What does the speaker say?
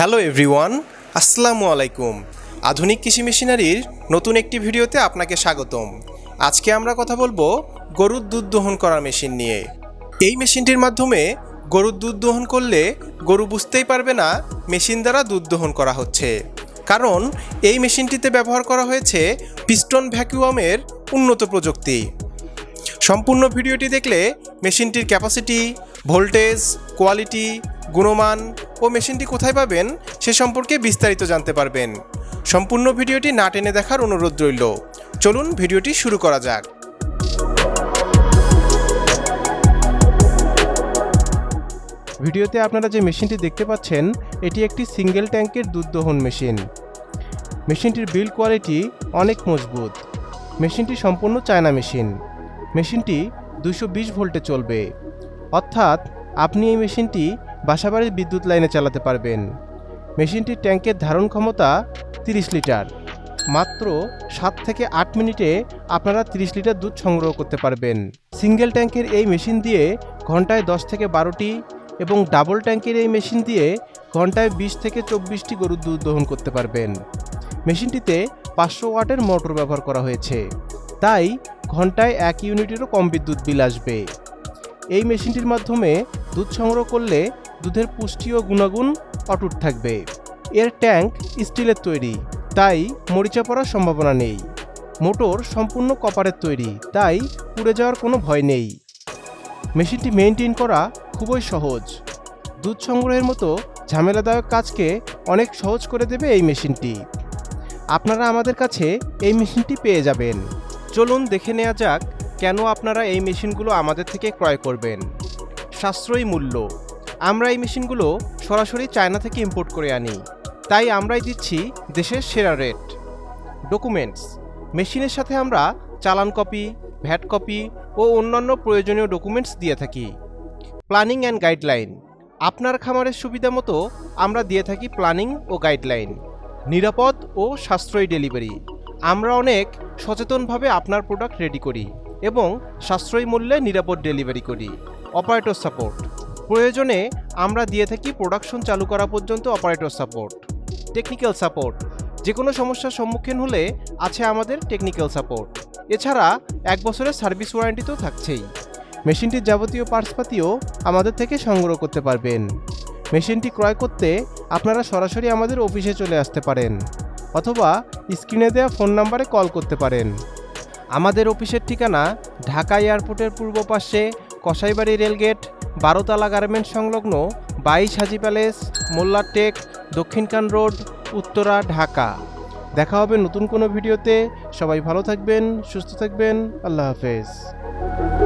Hello everyone, আসসালামু আলাইকুম। আধুনিক কৃষি মেশিনারির নতুন একটি ভিডিওতে আপনাকে স্বাগতম। আজকে আমরা কথা বলব গরুর দুধ দহন করার মেশিন নিয়ে। এই মেশিনটির মাধ্যমে গরুর দুধ দহন করলে গরু বুঝতেই পারবে না মেশিন দ্বারা দুধ দহন করা হচ্ছে। কারণ এই মেশিনটিতে ব্যবহার করা হয়েছে পিস্টন ভ্যাকুয়ামের উন্নত প্রযুক্তি। সম্পূর্ণ ভিডিওটি দেখলে মেশিনটির ক্যাপাসিটি ভোল্টেজ কোয়ালিটি গুণমান ও মেশিনটি কোথায় পাবেন সে সম্পর্কে বিস্তারিত জানতে পারবেন। সম্পূর্ণ ভিডিওটি না টেনে দেখার অনুরোধ রইল। চলুন ভিডিওটি শুরু করা যাক। ভিডিওতে আপনারা যে মেশিনটি দেখতে পাচ্ছেন, এটি একটি সিঙ্গেল ট্যাঙ্কের দুধ দহন মেশিন। মেশিনটির বিল্ড কোয়ালিটি অনেক মজবুত। মেশিনটি সম্পূর্ণ চায়না মেশিন। মেশিনটি দুশো ভোল্টে চলবে। অর্থাৎ আপনি এই মেশিনটি বাসাবাড়ির বিদ্যুৎ লাইনে চালাতে পারবেন। মেশিনটির ট্যাঙ্কের ধারণ ক্ষমতা তিরিশ লিটার। মাত্র সাত থেকে আট মিনিটে আপনারা তিরিশ লিটার দুধ সংগ্রহ করতে পারবেন। সিঙ্গেল ট্যাঙ্কের এই মেশিন দিয়ে ঘন্টায় দশ থেকে বারোটি এবং ডাবল ট্যাঙ্কের এই মেশিন দিয়ে ঘন্টায় বিশ থেকে চব্বিশটি গরুর দুধ দহন করতে পারবেন। মেশিনটিতে পাঁচশো ওয়াটের মোটর ব্যবহার করা হয়েছে। তাই ঘন্টায় এক ইউনিটেরও কম বিদ্যুৎ বিল আসবে। এই মেশিনটির মাধ্যমে দুধ সংগ্রহ করলে দুধের পুষ্টি ও গুণাগুণ অটুট থাকবে। এর ট্যাঙ্ক স্টিলের তৈরি, তাই মরিচা পড়ার সম্ভাবনা নেই। মোটর সম্পূর্ণ কপারের তৈরি, তাই পুড়ে যাওয়ার কোনো ভয় নেই। মেশিনটি মেনটেন করা খুবই সহজ। দুধ সংগ্রহের মতো ঝামেলাদায়ক কাজকে অনেক সহজ করে দেবে এই মেশিনটি। আপনারা আমাদের কাছে এই মেশিনটি পেয়ে যাবেন। চলুন দেখে নেওয়া যাক কেন আপনারা এই মেশিনগুলো আমাদের থেকে ক্রয় করবেন। সাশ্রয়ী মূল্য। আমরা এই মেশিনগুলো সরাসরি চায়না থেকে ইম্পোর্ট করে আনি। তাই আমরাই দিচ্ছি দেশের সেরা রেট ডকুমেন্টস মেশিনের সাথে আমরা চালান কপি ভ্যাট কপি ও অন্যান্য প্রয়োজনীয় ডকুমেন্টস দিয়ে থাকি। প্ল্যানিং অ্যান্ড গাইডলাইন আপনার খামারের সুবিধা মতো আমরা দিয়ে থাকি প্ল্যানিং ও গাইডলাইন নিরাপদ ও সাশ্রয়ী ডেলিভারি আমরা অনেক সচেতনভাবে আপনার প্রোডাক্ট রেডি করি এবং সাশ্রয়ী মূল্যে নিরাপদ ডেলিভারি করি। অপারেটর সাপোর্ট প্রয়োজনে আমরা দিয়ে থাকি প্রোডাকশন চালু করা পর্যন্ত অপারেটর সাপোর্ট টেকনিক্যাল সাপোর্ট যে কোনো সমস্যার সম্মুখীন হলে আছে আমাদের টেকনিক্যাল সাপোর্ট এছাড়া এক বছরের সার্ভিস ওয়ারেন্টি তো থাকছেই। মেশিনটির যাবতীয় পার্টসপাতিও আমাদের থেকে সংগ্রহ করতে পারবেন। মেশিনটি ক্রয় করতে আপনারা সরাসরি আমাদের অফিসে চলে আসতে পারেন, অথবা স্ক্রিনে দেওয়া ফোন নাম্বারে কল করতে পারেন। আমাদের অফিসের ঠিকানা ঢাকা এয়ারপোর্টের পূর্ব পাশে কসাইবাড়ি রেলগেট বারোতলা গার্মেন্ট সংলগ্ন বাইশ হাজি প্যালেস মোল্লার টেক দক্ষিণকান রোড, উত্তরা, ঢাকা। দেখা হবে নতুন কোনো ভিডিওতে। সবাই ভালো থাকবেন, সুস্থ থাকবেন। আল্লাহ হাফেজ।